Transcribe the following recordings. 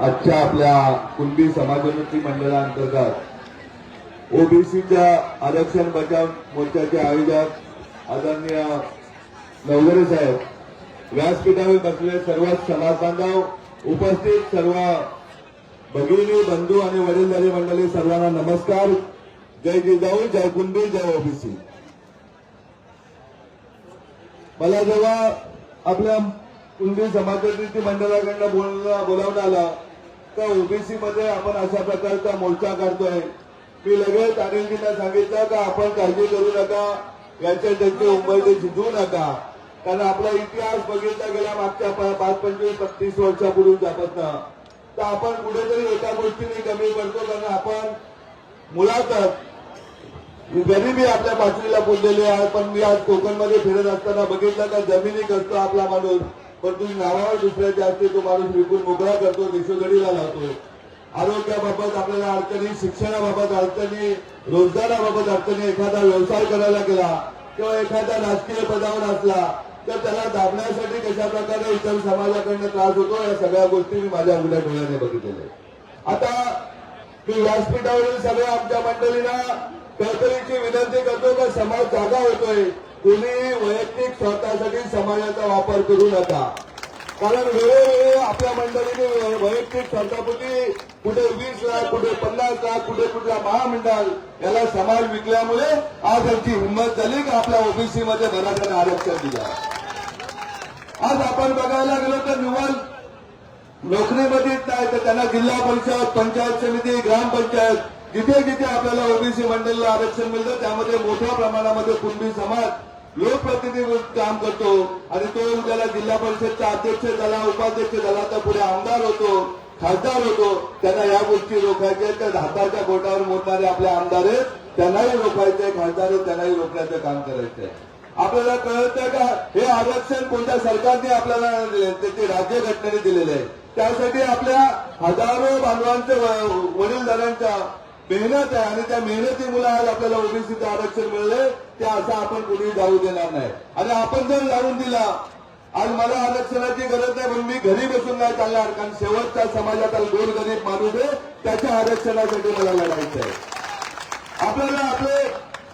आजच्या आपल्या कुणबी समाजोन्नती मंडळाअंतर्गत ओबीसीच्या आरक्षण बचाव मोर्चाचे आयोजक आदरणीय नवगरे साहेब व्यासपीठावर बसलेले सर्व समाज बांधव उपस्थित सर्व भगिनी बंधू आणि वडीलधारी मंडळी सर्वांना नमस्कार. जय जिजाऊ जय कुणबी जय ओबीसी. मला जेव्हा आपल्या कुणबी समाजोन्नती मंडळाकडनं बोलणं बोलावण्यात आलं तर ओबीसी मध्ये आपण अशा प्रकारचा मोर्चा करतोय मी लगेच अनिलजींना सांगितलं का आपण काळजी करू नका याच्या त्यांचे उंबरते शिजवू नका. कारण आपला इतिहास बघितला गेला मागच्या पाच पंचवीस पस्तीस वर्षापूर्वीच्यापासून तर आपण कुठेतरी एका गोष्टीने कमी पडतो कारण आपण मुळातच गरीबी आपल्या पाचवीला पुजलेली आहे पण मी आज कोकणमध्ये फिरत असताना बघितलं का जमिनी करतो आपला माणूस पण तुम्ही नावावर दुसऱ्याच्या असते तो माणूस विकून मोकळा करतो दिशोगडीला लावतो. आरोग्याबाबत आपल्याला अडचणी शिक्षणाबाबत अडचणी रोजगाराबाबत अडचणी एखादा व्यवसाय करायला गेला किंवा एखाद्या राजकीय पदावर असला तर त्याला दाबण्यासाठी कशा प्रकारे इतर समाजाकडनं त्रास होतो या सगळ्या गोष्टी मी माझ्या उघड्या डोळ्याने बघितलेल्या आता मी व्यासपीठावरील सगळ्या आमच्या मंडळींना कळकळीची विनंती करतो का समाज जागा होतोय तुम्ही वैयक्तिक स्वार्थासाठी समाजाचा वापर करू नका. कारण वेळोवेळी आपल्या मंडळीने वैयक्तिक स्वार्थापोटी कुठे वीस लाख कुठे पन्नास लाख कुठे कुठला महामंडळ याला समाज विकल्यामुळे आज आमची हिंमत झाली की आपल्या ओबीसी मध्ये मराठ्याने आरक्षण दिलं. आज आपण बघायला गेलो तर निवड नोकरीमध्येच नाही तर त्यांना जिल्हा परिषद पंचायत समिती ग्रामपंचायत जिथे जिथे आपल्याला ओबीसी मंडळीला आरक्षण मिळतं त्यामध्ये मोठ्या प्रमाणामध्ये कुणबी समाज लोकप्रतिनिधी काम करतो आणि तो उद्याला जिल्हा परिषदचा अध्यक्ष झाला उपाध्यक्ष झाला तर पुढे आमदार होतो खासदार होतो त्यांना या गोष्टी रोखायच्या तर हाताच्या बोटावर मोडणारे आपले आमदार आहेत. त्यांनाही रोखायचे खासदार आहेत त्यांनाही रोखण्याचं काम करायचंय आपल्याला कळतं का? हे आरक्षण कोणत्या सरकारने आपल्याला दिले ते राज्य घटनेने दिलेले आहे. त्यासाठी आपल्या हजारो बांधवांचे व- वडीलधाऱ्यांच्या मेहनत आहे आणि त्या मेहनतीमुळे आज आपल्याला ओबीसीचं आरक्षण मिळलंय ते असं आपण कुणी जाऊ देणार नाही. आणि आपण जर लावून दिला आज मला आरक्षणाची गरज नाही म्हणून मी घरी बसून नाही चालणार कारण शेवटच्या समाजात गोरगरीब माणूस आहे त्याच्या आरक्षणासाठी मला लढायचं आहे आपल्याला आपले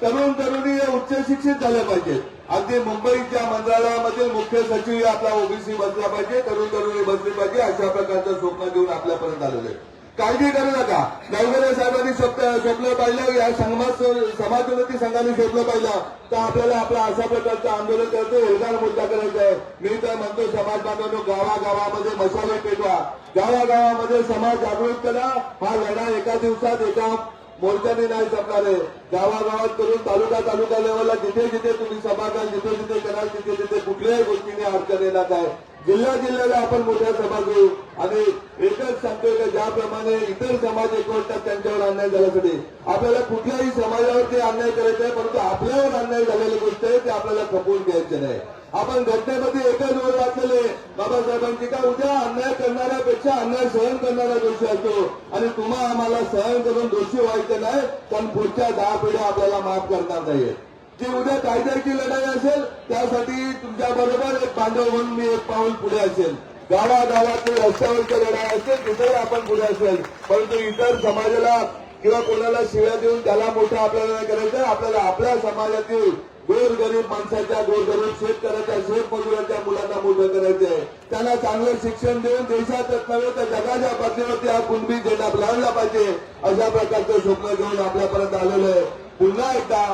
तरुण तरुणी हे उच्च शिक्षित झाले पाहिजेत अगदी मुंबईच्या मंत्रालयामधील मुख्य सचिव हे आपला ओबीसी बसला पाहिजे तरुण तरुणी बसली पाहिजे अशा प्रकारचं स्वप्न घेऊन आपल्यापर्यंत आलेलं आहे काळजी करू नका. नवगरे साहेबांनी स्वप्न पाहिलं या समाज समाजोन्नती संघाने स्वप्न पाहिलं. तर आपल्याला आपला अशा प्रकारचं आंदोलन करतो एल्गार मुद्दा करायचा आहे. मी तर म्हणतो समाज बांधवांनो गावागावामध्ये मशाले पेटवा. गावागावामध्ये समाज जागृत करा. हा लढा एका दिवसात एका मोर्चाने नाही संपणार आहे. गावागावात करून तालुका तालुका लेवलला जिथे जिथे तुम्ही सभा कराल जिथे जिथे कराल तिथे तिथे कुठल्याही गोष्टीने अडचण येणार आहे जिल्हा जिल्ह्याला आपण मोठ्या सभा घेऊ आणि एकच सांगतोय का ज्याप्रमाणे इतर समाज एकवटतात त्यांच्यावर अन्याय झाल्यासाठी. आपल्याला कुठल्याही समाजावरती अन्याय करायचा आहे परंतु आपल्यावर अन्याय झालेली गोष्ट आहे ते आपल्याला खपवून घ्यायचे नाही. आपण घटनेमध्ये एकच वेळ वाचलेले बाबासाहेबांची का उद्या अन्याय करणाऱ्यापेक्षा अन्याय सहन करणारा दोषी असतो. आणि तुम्हा आम्हाला सहन करून दोषी व्हायचं नाही कारण पुढच्या दहा पिढ्या आपल्याला माफ करणार नाहीये. जी उद्या कायद्याची लढाई असेल त्यासाठी तुमच्या बरोबर एक बांधव म्हणून मी एक पाऊल पुढे असेल. गावागावातील रस्त्यावरची लढाई असेल तिथेही आपण पुढे असेल. परंतु इतर समाजाला किंवा कोणाला शिव्या देऊन त्याला मोठं आपल्याला नाही करायचं आपल्याला आपल्या समाजातील गोरगरीब माणसाच्या गोरगरीब शेतकऱ्याच्या शेतमजुराच्या मुलांना मोठं करायचंय. त्यांना चांगलं शिक्षण देऊन देशातच नव्हे तर जगाच्या पातळीवरती हा कुणबी झेंडा लावला पाहिजे अशा प्रकारचं स्वप्न घेऊन आपल्यापर्यंत आलेलं आहे. पुन्हा एकदा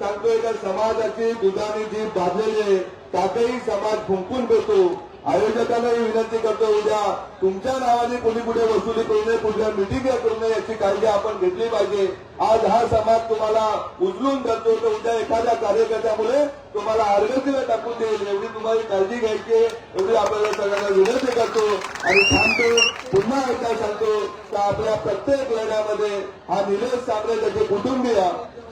सांगतोय का समाजाची दुधाने जी भाजलेली आहे. त्यातही समाज फुंकून आयोजकांना विनंती करतो उद्या तुमच्या नावाने कोणी कुठे वसुली करू नये कुठल्या मिटिंग करू नये याची काळजी आपण घेतली पाहिजे. आज हा समाज तुम्हाला उचलून करतो तर उद्या एखाद्या कार्यकर्त्यामुळे तुम्हाला आर्गतीला टाकून देईल. एवढी तुम्हाला काळजी घ्यायची एवढी आपल्याला सगळ्यांना विनंती करतो. आणि थांबतो पुन्हा एकदा सांगतो तर आपल्या प्रत्येक लढ्यामध्ये हा निलेश सांगणे त्याचे कुटुंबीय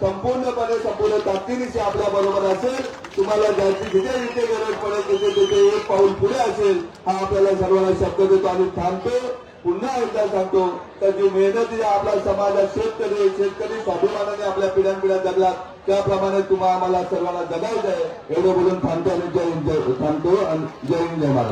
संपूर्णपणे संपूर्ण ताकदीनिशी आपल्या बरोबर असेल. तुम्हाला ज्याची जिथे जिथे गरज पडेल तिथे तिथे एक पाऊल पुढे असेल हा आपल्याला सर्वांना शब्द देतो आणि थांबतो. पुन्हा एकदा सांगतो तर जी मेहनती आपला समाजात शेतकरी शेतकरी स्वाभिमानाने आपल्या पिढ्यान पिढ्या जगलात त्याप्रमाणे तुम्हाला आम्हाला सर्वांना जगायचं आहे एवढं बोलून थांबतो आणि जय हिंद जय थांबतो आणि जय हिंद जय महाराज